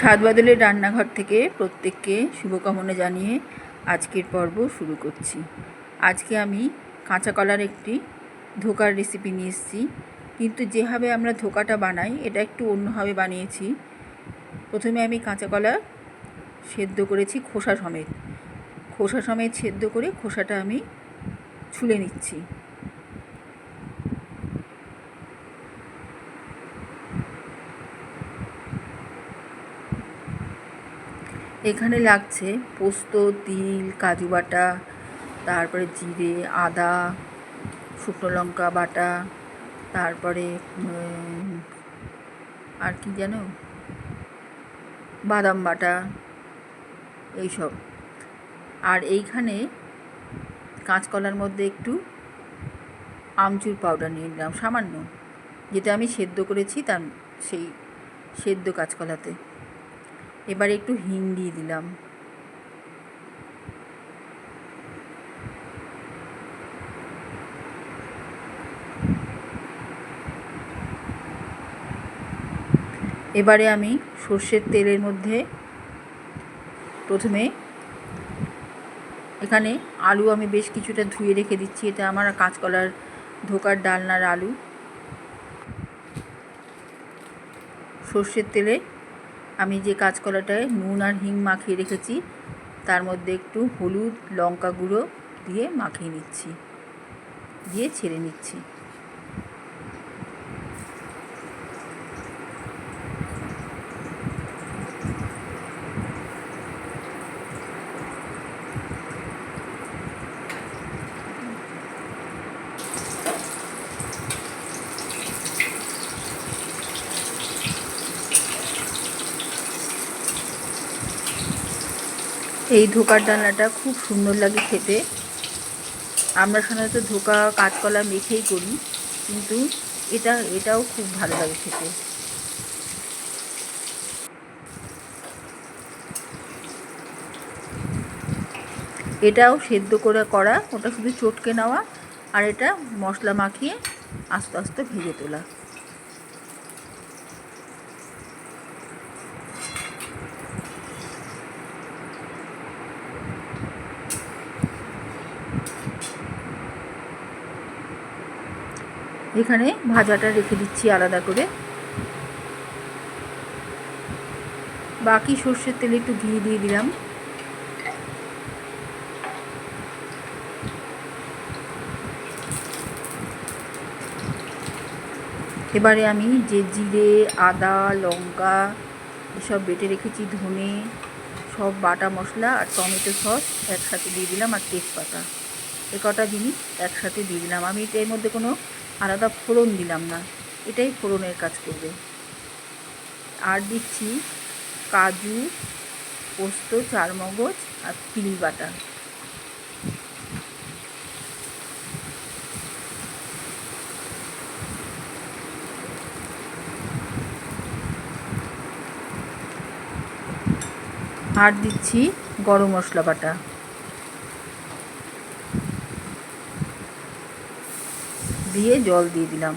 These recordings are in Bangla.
স্বাদ বদলের রান্নাঘর থেকে প্রত্যেককে শুভকামনা জানিয়ে আজকের পর্ব শুরু করছি। আজকে আমি কাঁচা কলার একটি ধোকার রেসিপি নিয়ে এসেছি। কিন্তু যেভাবে আমরা ধোকাটা বানাই, এটা একটু অন্যভাবে বানিয়েছি। প্রথমে আমি কাঁচা কলা সেদ্ধ করেছি খোসা সমেত। খোসা সমেত সেদ্ধ করে খোসাটা আমি ছুলে নিচ্ছি। এখানে লাগছে পোস্ত, তিল, কাজু বাটা, তারপরে জিরে, আদা, শুকনো লঙ্কা বাটা, তারপরে আর কি যেন? বাদাম বাটা, এইসব। আর এইখানে কাঁচকলার মধ্যে একটু আমচুর পাউডার নিয়ে নিলাম, সামান্য। যেটা আমি সেদ্ধ করেছি তার, সেই সেদ্ধ কাঁচকলাতে। এবার একটু হিং দিয়ে দিলাম। এবারে আমি সর্ষের তেলের মধ্যে প্রথমে এখানে আলু আমি বেশ কিছুটা ধুয়ে রেখে দিচ্ছি, এটা আমার কাঁচকলার ধোকার ডালনার আলু। সর্ষের তেলে আমি যে কাঁচকলাটায় নুন আর হিং মাখিয়ে রেখেছি, তার মধ্যে একটু হলুদ লঙ্কা গুঁড়ো দিয়ে মাখিয়ে নিচ্ছি, দিয়ে ছেড়ে নিচ্ছি। এই ধোকার ডালনাটা খুব সুন্দর লাগে খেতে। আমরা সাধারণত ধোকা, কাঁচকলা মেখেই করি, কিন্তু এটা, এটাও খুব ভালো লাগে খেতে। এটাও সেদ্ধ করে করা, ওটা শুধু চটকে নেওয়া, আর এটা মশলা মাখিয়ে আস্তে আস্তে ভেজে তোলা। এখানে ভাজাটা রেখে দিচ্ছি আলাদা করে। বাকি সর্ষের তেলে একটু ঘি দিয়ে দিলাম। এবারে আমি যে জিরে, আদা, লঙ্কা এসব বেটে রেখেছি, ধনে, সব বাটা মশলা আর টমেটো সস একসাথে দিয়ে দিলাম আর তেজপাতা। এ কটা জিনিস একসাথে দিয়ে দিলাম। আমি এর মধ্যে কোনো আলাদা ফোড়ন দিলাম না, এটাই ফোড়নের কাজ করবে। আর দিচ্ছি কাজু, পোস্ত, চারমগজ আর তিল বাটা। আর দিচ্ছি গরম মশলা বাটা। দিয়ে জল দিয়ে দিলাম।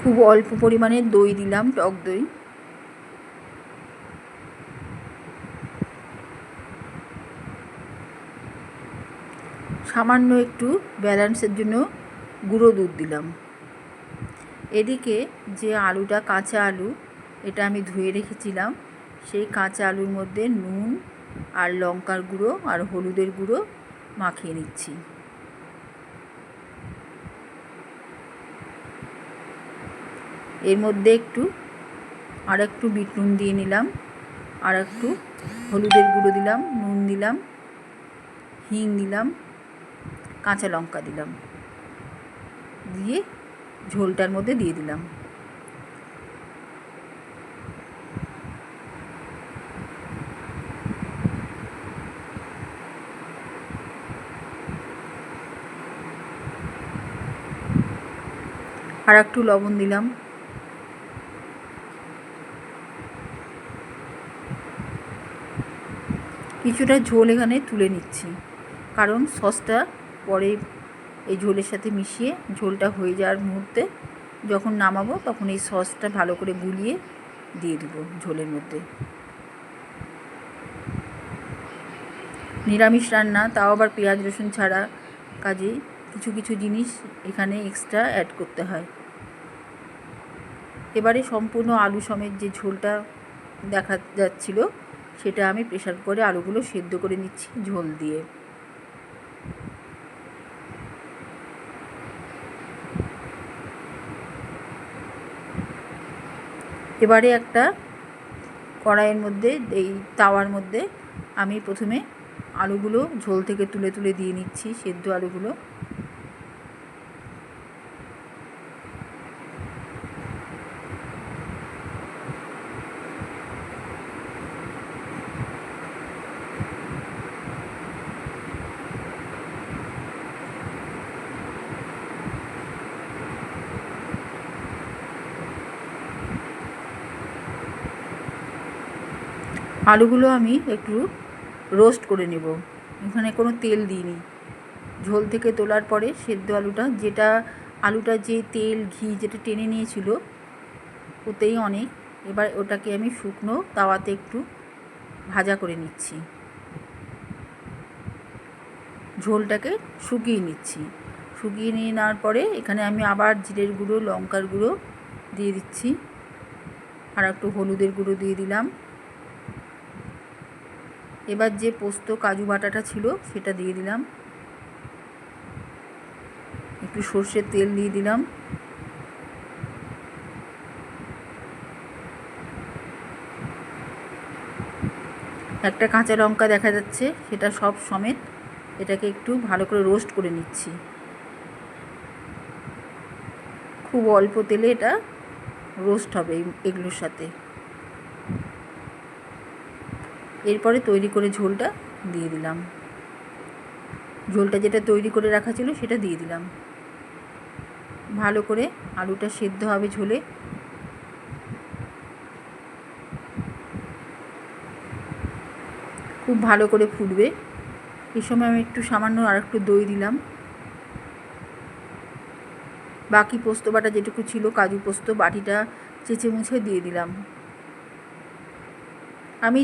খুব অল্প পরিমাণে দই দিলাম টক দই। সামান্য একটু ব্যালেন্সের জন্য গুঁড়ো দুধ দিলাম। এদিকে যে আলুটা কাঁচা আলু, এটা আমি ধুয়ে রেখেছিলাম, সেই কাঁচা আলুর মধ্যে নুন আর লঙ্কার গুঁড়ো আর হলুদের গুঁড়ো মাখিয়ে নিচ্ছি। এর মধ্যে একটু, আর একটু বিট নুন দিয়ে নিলাম, আর একটু হলুদের গুঁড়ো দিলাম, নুন দিলাম, হিং দিলাম কাঁচা লঙ্কা দিলাম। দিয়ে ঝোলটার মধ্যে দিয়ে দিলাম। আর একটু লবণ দিলাম। কিছুটা ঝোল এখানে তুলে নিচ্ছি। কারণ সসটা পরে এই ঝোলের সাথে মিশিয়ে ঝোলটা হয়ে যাওয়ার মুহূর্তে যখন নামাবো তখন এই সসটা ভালো করে গুলিয়ে দিয়ে দেবো ঝোলের মধ্যে। নিরামিষ রান্না, তাও আবার পেঁয়াজ, রসুন ছাড়া কাজে কিছু কিছু জিনিস এখানে এক্সট্রা অ্যাড করতে হয়। এবারে সম্পূর্ণ আলু সমেত যে ঝোলটা দেখা যাচ্ছিল, সেটা আমি প্রেশার করে আলুগুলো সেদ্ধ করে নিচ্ছি ঝোল দিয়ে। এবারে একটা কড়াইয়ের মধ্যে, এই তাওয়ার মধ্যে আমি প্রথমে আলুগুলো ঝোল থেকে তুলে তুলে দিয়ে নিচ্ছি, সেদ্ধ আলুগুলো। আলুগুলো আমি একটু রোস্ট করে নেব। এখানে কোনো তেল দিইনি। ঝোল থেকে তোলার পরে সেদ্ধ আলুটা, যেটা আলুটা যে তেল, ঘি যেটা টেনে নিয়েছিল, ওতেই অনেক। এবার ওটাকে আমি শুকনো তাওয়াতে একটু ভাজা করে নিচ্ছি। ঝোলটাকে শুকিয়ে নিচ্ছি। শুকিয়ে নিয়ে নেওয়ার পরে এখানে আমি আবার জিরের গুঁড়ো, লঙ্কার গুঁড়ো দিয়ে দিচ্ছি। আর একটু হলুদের গুঁড়ো দিয়ে দিলাম। এবার যে পোস্ত কাজু বাটাটা ছিল, সেটা দিয়ে দিলাম। একটু সর্ষের তেল দিয়ে দিলাম। একটা কাঁচা লঙ্কা দেখা যাচ্ছে, সেটা সব সমেত এটাকে একটু ভালো করে রোস্ট করে নিচ্ছি। খুব অল্প তেলে এটা রোস্ট হবে এগুলোর সাথে। এরপরে তৈরি করে ঝোলটা দিয়ে দিলাম। ঝোলটা যেটা তৈরি করে রাখা ছিল সেটা দিয়ে দিলাম। ভালো করে আলুটা সেদ্ধ হবে ঝোলে। খুব ভালো করে ফুটবে। এই সময় আমি একটু সামান্য আর একটু দই দিলাম। বাকি পোস্ত বাটা যেটুকু ছিল, কাজু পোস্ত, বাটিটা চেঁচে মুছে দিয়ে দিলাম। আমি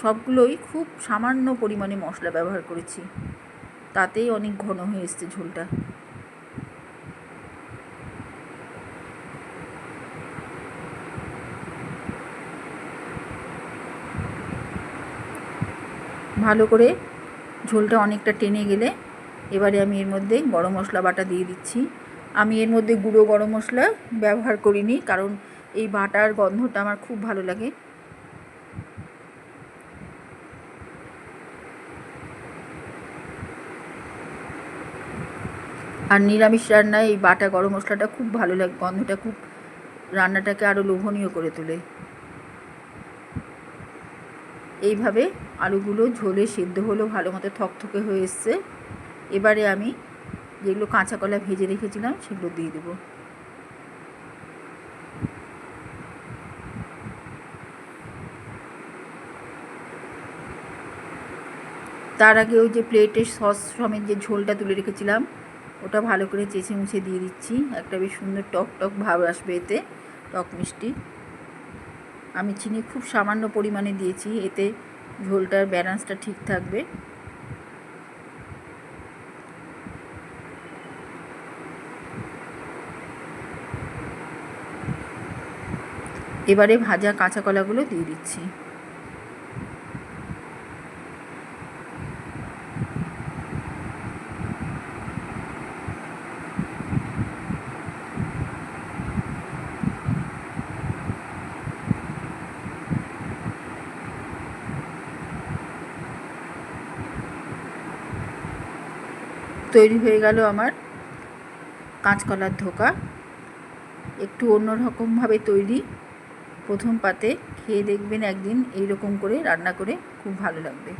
সবগুলোই খুব সামান্য পরিমাণে মশলা ব্যবহার করেছি। তাতেই অনেক ঘন হয়ে এসছে ঝোলটা। ভালো করে ঝোলটা অনেকটা টেনে গেলে এবারে আমি এর মধ্যে গরম মশলা বাটা দিয়ে দিচ্ছি। আমি এর মধ্যে গুঁড়ো গরম মশলা ব্যবহার করিনি, কারণ এই বাটার গন্ধটা আমার খুব ভালো লাগে। আর নিরামিষ রান্নায় এই বাটা গরম মশলাটা খুব ভালো লাগে, গন্ধটা খুব, রান্নাটাকে আরও লোভনীয় করে তোলে। এইভাবে আলুগুলো ঝোলে সেদ্ধ হলো ভালো মতো থকথকে হয়ে এসছে। এবারে আমি যেগুলো কাঁচা কলা ভেজে রেখেছিলাম সেগুলো দিয়ে দেবো। তার আগে ওই যে প্লেটে সস সমেত যে ঝোলটা তুলে রেখেছিলাম ওটা ভালো করে চেঁচে মুছে দিয়ে দিচ্ছি। একটা বেশ সুন্দর টক টক ভাব আসবে এতে, টক মিষ্টি। আমি চিনি খুব সামান্য পরিমাণে দিয়েছি, এতে ঝোলটার ব্যালেন্সটা ঠিক থাকবে। এবারে ভাজা কাঁচা কলাগুলো দিয়ে দিচ্ছি। তৈরি হয়ে গেল আমার কাঁচকলার ধোকা। একটু অন্যরকমভাবে তৈরি প্রথম পাতে, খেয়ে দেখবেন একদিন এই রকম করে রান্না করে খুব ভালো লাগবে।